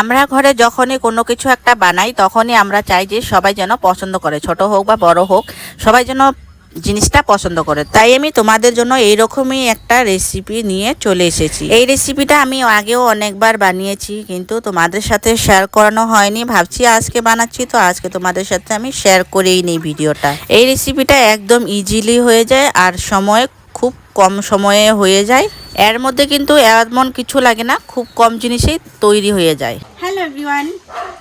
আমরা ঘরে যখনই কোনো কিছু একটা বানাই, তখনই আমরা চাই যে সবাই যেন পছন্দ করে। ছোট হোক বা বড় হোক, সবাই যেন জিনিসটা পছন্দ করে। তাই আমি তোমাদের জন্য এইরকমই একটা রেসিপি নিয়ে চলে এসেছি। এই রেসিপিটা আমি আগেও অনেকবার বানিয়েছি, কিন্তু তোমাদের সাথে শেয়ার করানো হয়নি। ভাবছি আজকে বানাচ্ছি, তো আজকে তোমাদের সাথে আমি শেয়ার করেই নিই ভিডিওটা। এই রেসিপিটা একদম ইজিলি হয়ে যায় আর সময় খুব কম সময়ে হয়ে যায়। এর মধ্যে কিন্তু এমন কিছু লাগে না, খুব কম জিনিসেই তৈরি হয়ে যায়। Hello everyone,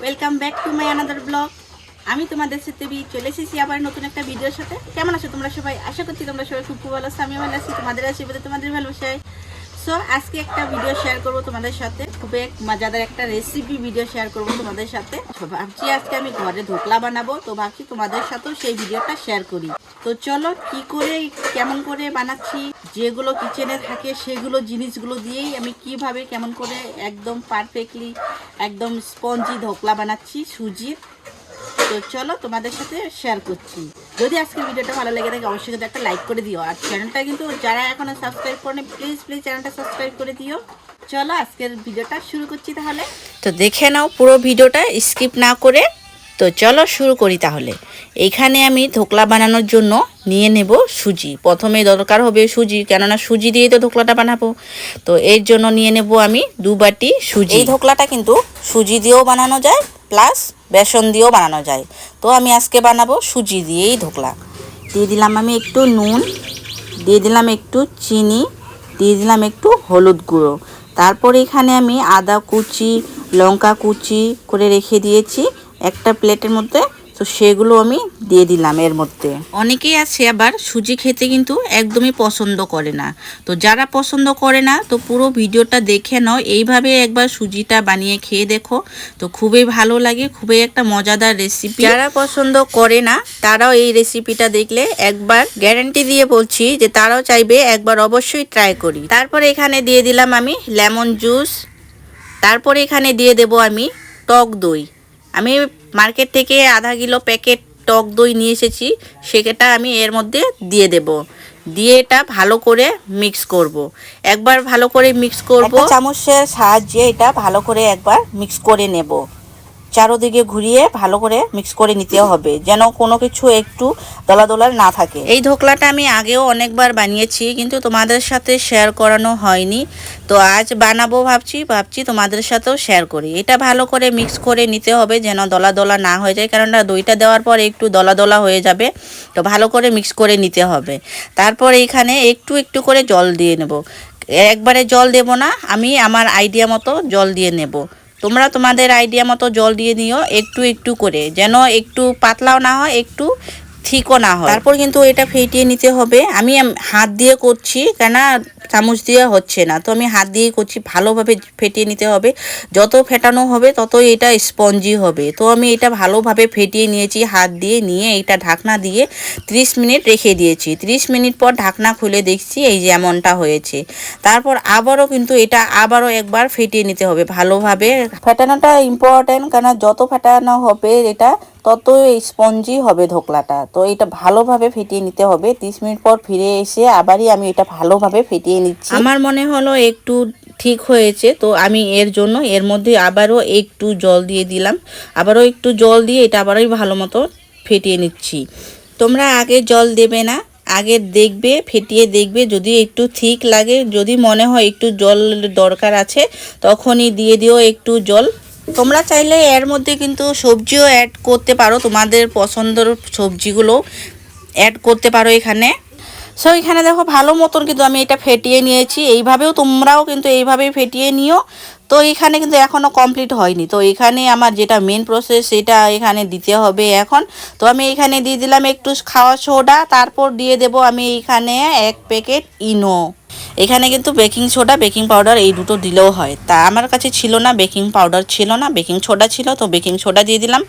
welcome back to my another blog. আমি তোমাদের সাথে চলে এসেছি আবার নতুন একটা ভিডিওর সাথে। কেমন আছো তোমরা সবাই? আশা করছি তোমরা সবাই খুব খুব ভালো আছো আমি ভালো আছি, তোমাদের আশীর্বাদে তোমাদের ভালোবাসায়। সো আজকে একটা ভিডিও শেয়ার করব তোমাদের সাথে। খুব এক মজাদার একটা রেসিপি ভিডিও শেয়ার করব তোমাদের সাথে। ভাবছি আজকে আমি ঘরে ধোকলা বানাবো। তো ভাবছি তোমাদের সাথেও সেই ভিডিওটা শেয়ার করি। তো চলো, কি করে, কেমন করে বানাচ্ছি, যেগুলো কিচেনে থাকে সেগুলো জিনিসগুলো দিয়েই আমি কীভাবে কেমন করে একদম পারফেক্টলি একদম স্পঞ্জি ধোকলা বানাচ্ছি, সুজির। তো চলো তোমাদের সাথে শেয়ার করছি। যদি আজকের ভিডিওটা ভালো লেগে থাকে, অবশ্যই কিন্তু একটা লাইক করে দিও। আর চ্যানেলটা কিন্তু যারা এখনও সাবস্ক্রাইব করেনি প্লিজ প্লিজ চ্যানেলটা সাবস্ক্রাইব করে দিও। চলো আজকের ভিডিওটা শুরু করছি তাহলে। তো দেখে নাও পুরো ভিডিওটা স্কিপ না করে। তো চলো শুরু করি তাহলে। এখানে আমি ধোকলা বানানোর জন্য নিয়ে নেব সুজি। প্রথমে দরকার হবে সুজি, কেননা সুজি দিয়ে তো ধোকলাটা বানাবো। তো এর জন্য নিয়ে নেব আমি দু বাটি সুজি। এই ধোকলাটা কিন্তু সুজি দিয়েও বানানো যায়, প্লাস বেসন দিয়েও বানানো যায়। তো আমি আজকে বানাবো সুজি দিয়েই ধোকলা। দিয়ে দিলাম আমি একটু নুন, দিয়ে দিলাম একটু চিনি, দিয়ে দিলাম একটু হলুদ গুঁড়ো। তারপর এখানে আমি আদা কুচি, লঙ্কা কুচি করে রেখে দিয়েছি। একটা প্লেটের মধ্যে তো সেগুলো আমি দিয়ে দিলাম এর মধ্যে। অনেকেই আছে আবার সুজি খেতে কিন্তু একদমই পছন্দ করে না। তো যারা পছন্দ করে না তো পুরো ভিডিওটা দেখে নাও। এইভাবে একবার সুজিটা বানিয়ে খেয়ে দেখো। তো খুবই ভালো লাগে খুবই একটা মজাদার রেসিপি যারা পছন্দ করে না তারাও এই রেসিপিটা দেখলে একবার গ্যারান্টি দিয়ে বলছি যে তারাও চাইবে একবার অবশ্যই ট্রাই করি। তারপরে এখানে দিয়ে দিলাম আমি লেমন জুস তারপরে এখানে দিয়ে দেব আমি টক দই। আমি মার্কেট থেকে আধা কিলো প্যাকেট টক দই নিয়ে এসেছি, সেটা আমি এর মধ্যে দিয়ে দেব। দিয়ে এটা ভালো করে মিক্স করব। একবার ভালো করে মিক্স করব। চামচের সাহায্যে এটা ভালো করে একবার মিক্স করে নেব। চারোদিকে ঘুরিয়ে ভালো করে মিক্স করে নিতে হবে, যেন কোনো কিছু একটু দলা না থাকে। এই ধোকলাটা আমি আগেও অনেকবার বানিয়েছি, কিন্তু তোমাদের সাথে শেয়ার করানো হয়নি। তো আজ বানাবো ভাবছি ভাবছি তোমাদের সাথেও শেয়ার করি। এটা ভালো করে মিক্স করে নিতে হবে, যেন দলা দলা না হয়ে যায়, কারণ দইটা দেওয়ার পর একটু দলা দলা হয়ে যাবে। তো ভালো করে মিক্স করে নিতে হবে। তারপর এখানে একটু একটু করে জল দিয়ে নেব। একবারে জল দেব না, আমি আমার আইডিয়া মতো জল দিয়ে নেব। তোমরা তোমাদের আইডিয়া মতো জল দিয়ে নিও, একটু একটু করে। যেন একটু পাতলাও না হয়, একটু ঠিকও না হয়। তারপর কিন্তু এটা ফেটিয়ে নিতে হবে। আমি হাত দিয়ে করছি কেন চামচ দিয়ে হচ্ছে না। তো আমি হাত দিয়েই করছি, ভালোভাবে ফেটিয়ে নিতে হবে। যত ফেটানো হবে, ততই এটা স্পঞ্জি হবে। তো আমি এটা ভালোভাবে ফেটিয়ে নিয়েছি, হাত দিয়ে নিয়ে এটা ঢাকনা দিয়ে 30 মিনিট রেখে দিয়েছি। 30 মিনিট পর ঢাকনা খুলে দেখছি এই যে এমনটা হয়েছে। তারপর আবারও কিন্তু এটা আবারও একবার ফেটিয়ে নিতে হবে ভালোভাবে। ফেটানোটা ইম্পর্টেন্ট কেন যত ফেটানো হবে, এটা তত স্পঞ্জি হবে ধোকলাটা। তো এটা ভালোভাবে ফেটিয়ে নিতে হবে। 30 মিনিট পর ফিরে এসে আবারই আমি এটা ভালোভাবে ফেটিয়ে নিচ্ছি। আমার মনে হলো একটু ঠিক হয়েছে, তো আমি এর জন্য এর মধ্যে আবারও একটু জল দিয়ে দিলাম। আবারও একটু জল দিয়ে এটা আবারই ভালো মতো ফেটিয়ে নিচ্ছি। তোমরা আগে জল দেবে না, আগে দেখবে, ফেটিয়ে দেখবে। যদি একটু ঠিক লাগে, যদি মনে হয় একটু জল দরকার আছে, তখনই দিয়ে দিও একটু জল। তোমরা চাইলে এর মধ্যে কিন্তু সবজিও অ্যাড করতে পারো, তোমাদের পছন্দের সবজিগুলো অ্যাড করতে পারো এখানে। সো এখানে দেখো ভালো মতন কিন্তু আমি এটা ফেটিয়ে নিয়েছি। এইভাবেও তোমরাও কিন্তু এইভাবেই ফেটিয়ে নিও। তো এখানে কিন্তু এখনও কমপ্লিট হয়নি। তো এখানে আমার যেটা মেন প্রসেস সেটা এখানে দিতে হবে এখন। তো আমি এখানে দিয়ে দিলাম একটু খাওয়া সোডা, তারপর দিয়ে দেব আমি এখানে এক প্যাকেট ইনো এখানে কিন্তু বেকিং সোডা, বেকিং পাউডার এই দুটো দিলেও হয়। তা আমার কাছে ছিল না, বেকিং পাউডার ছিল না, বেকিং সোডা ছিল, তো বেকিং সোডা দিয়ে দিলাম।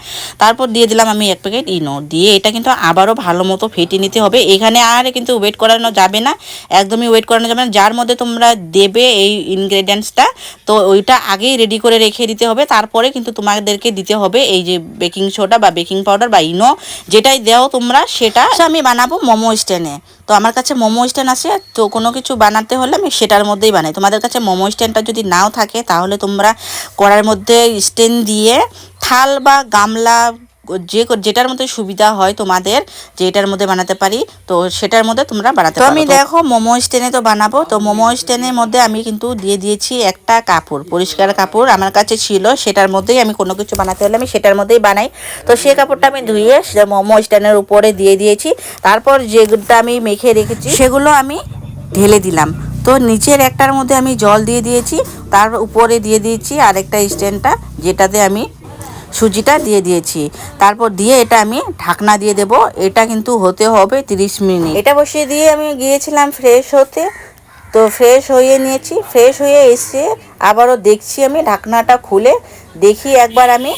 তারপর দিয়ে দিলাম আমি এক প্যাকেট ইনো। দিয়ে এটা কিন্তু আবারও ভালো মতো ফেটিয়ে নিতে হবে। এখানে আর কিন্তু ওয়েট করানো যাবে না, একদমই ওয়েট করানো যাবে না। যার মধ্যে তোমরা দেবে এই ইনগ্রেডিয়েন্টসটা, তো ওইটা আগেই রেডি করে রেখে দিতে হবে। তারপরে কিন্তু তোমাদেরকে দিতে হবে এই যে বেকিং সোডা বা বেকিং পাউডার বা ইনো, যেটাই দাও তোমরা, সেটা আমি বানাবো মোমো স্ট্যান্ডে। তো আমার কাছে মোমো স্ট্যান্ড আছে, তো কোনো কিছু বানাতে হলে আমি সেটার মধ্যেই বানাই। তোমাদের কাছে মোমো স্ট্যান্ডটা যদি নাও থাকে তাহলে তোমরা কড়ার মধ্যে স্ট্যান্ড দিয়ে থাল বা গামলা যে যেটার মধ্যে সুবিধা হয় তোমাদের যেটার মধ্যে বানাতে পারি তো সেটার মধ্যে তোমরা বানাতে পারো। আমি দেখো মোমো স্ট্যান্ডে তো বানাবো তো মোমো স্ট্যান্ডের মধ্যে আমি কিন্তু দিয়ে দিয়েছি একটা কাপড় পরিষ্কার কাপড় আমার কাছে ছিল সেটার মধ্যেই আমি কোনো কিছু বানাতে হলে আমি সেটার মধ্যেই বানাই। তো সেই কাপড়টা আমি ধুয়ে মোমো স্ট্যান্ডের উপরে দিয়ে দিয়েছি। তারপর যেগুলোটা আমি মেখে রেখেছি সেগুলো আমি ঢেলে দিলাম। তো নিচের একটার মধ্যে আমি জল দিয়ে দিয়েছি, তার উপরে দিয়ে দিয়েছি আরেকটা স্ট্যান্ডটা, যেটাতে আমি সুজিটা দিয়ে দিয়েছি। তারপর দিয়ে এটা আমি ঢাকনা দিয়ে দেব, এটা কিন্তু হতে হবে 30 মিনিট। এটা বসিয়ে দিয়ে আমি গিয়েছিলাম ফ্রেশ হতে, তো ফ্রেশ হয়ে নিয়েছি, ফ্রেশ হয়ে এসে আবারও দেখছি আমি ঢাকনাটা খুলে, দেখি একবার আমি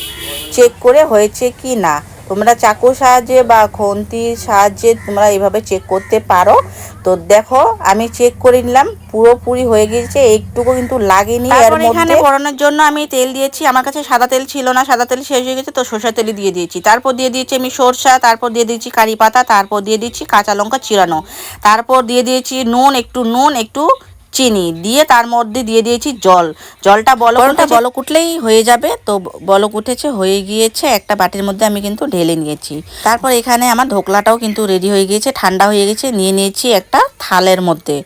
চেক করে হয়েছে কি না। তোমরা চাকুর সাহায্যে বা খন্তির সাহায্যে তোমরা এইভাবে চেক করতে পারো। তো দেখো আমি চেক করে নিলাম পুরোপুরি হয়ে গিয়েছে একটুকু কিন্তু লাগেনি এর মধ্যে এখানে পড়ানোর জন্য আমি তেল দিয়েছি আমার কাছে সাদা তেল ছিল না সাদা তেল শেষ হয়ে গেছে তো সরষা তেলই দিয়ে দিয়েছি। তারপর দিয়ে দিয়েছি আমি সরষা তারপর দিয়ে দিয়েছি কারি পাতা তারপর দিয়ে দিয়েছি কাঁচা লঙ্কা চিরানো। তারপর দিয়ে দিয়েছি নুন একটু নুন একটু চিনি দিয়ে তার মধ্যে দিয়ে দিয়েছি জল। জলটা বলক বলক উঠলেই হয়ে যাবে। তো বলক উঠেছে হয়ে গিয়েছে। একটা বাটির মধ্যে আমি কিন্তু ঢেলে নিয়েছি। তারপর এখানে আমার ঢোকলাটাও কিন্তু রেডি হয়ে গিয়েছে ঠান্ডা হয়ে গেছে। নিয়ে নিয়েছি একটা থালের মধ্যে।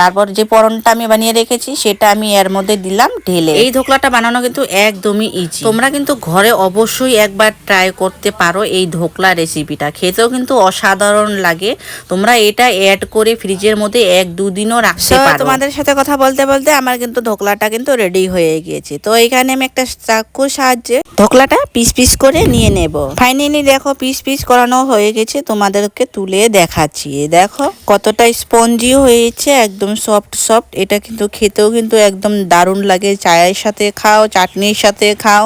তারপর যে পরনটা আমি বানিয়ে রেখেছি সেটা আমি এর মধ্যে দিলাম ঢেলে। এই ধোকলাটা বানানো কিন্তু একদমই ইজি তোমরা কিন্তু ঘরে অবশ্যই একবার ট্রাই করতে পারো এই ধোকলা রেসিপিটা খেতেও কিন্তু অসাধারণ লাগে। তোমরা এটা অ্যাড করে ফ্রিজের মধ্যে এক দুদিনও রাখতে পারো। তোমাদের সাথে কথা বলতে বলতে আমার কিন্তু ধোকলাটা কিন্তু রেডি হয়ে গিয়েছে। তো এখানে আমি একটা চাকুর সাহায্যে ধোকলাটা পিস পিস করে নিয়ে নেব। ফাইনালি দেখো পিস পিস করানো হয়ে গেছে। তোমাদেরকে তুলে দেখাচ্ছি। দেখো কতটা স্পঞ্জি হয়েছে একদম সফট সফট এটা কিন্তু খেতেও কিন্তু একদম দারুণ লাগে। চায়ের সাথে খাও, চাটনির সাথে খাও।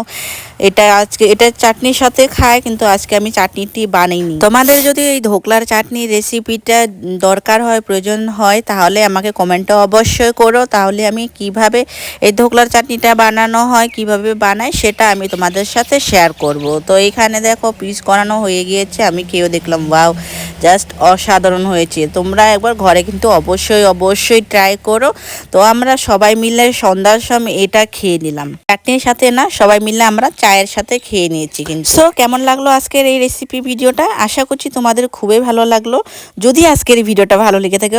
এটা আজকে, এটা চাটনির সাথে খায়, কিন্তু আজকে আমি চাটনিটি বানাইনি। তোমাদের যদি এই ধোকলার চাটনির রেসিপিটা দরকার হয়, প্রয়োজন হয়, তাহলে আমাকে কমেন্টটা অবশ্যই করো। তাহলে আমি কীভাবে এই ধোকলার চাটনিটা বানানো হয়, কীভাবে বানাই, সেটা আমি তোমাদের সাথে শেয়ার করব। তো এখানে দেখো পিস করানো হয়ে গিয়েছে, আমি খেয়েও দেখলাম ওয়াও জাস্ট অসাধারণ হয়েছে। তোমরা একবার ঘরে কিন্তু অবশ্যই অবশ্যই ট্রাই করো। তো আমরা সবাই মিলে সন্ধ্যার সময় এটা খেয়ে নিলাম। চাটনির সাথে না, সবাই মিলে আমরা চায়ের সাথে খেয়ে নিয়েছি কিন্তু। সো কেমন লাগল আজকের এই রেসিপি ভিডিওটা? আশা করছি তোমাদের খুবই ভালো লাগল। যদি আজকের এই ভিডিওটা ভালো লেগে থাকে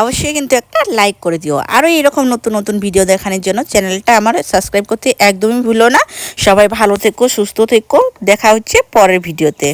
অবশ্যই কিন্তু একটা লাইক করে দিও। আরও এরকম নতুন নতুন ভিডিও দেখানোর জন্য চ্যানেলটা আমার সাবস্ক্রাইব করতে একদমই ভুলো না। সবাই ভালো থেকো, সুস্থ থেকো। দেখা হচ্ছে পরের ভিডিওতে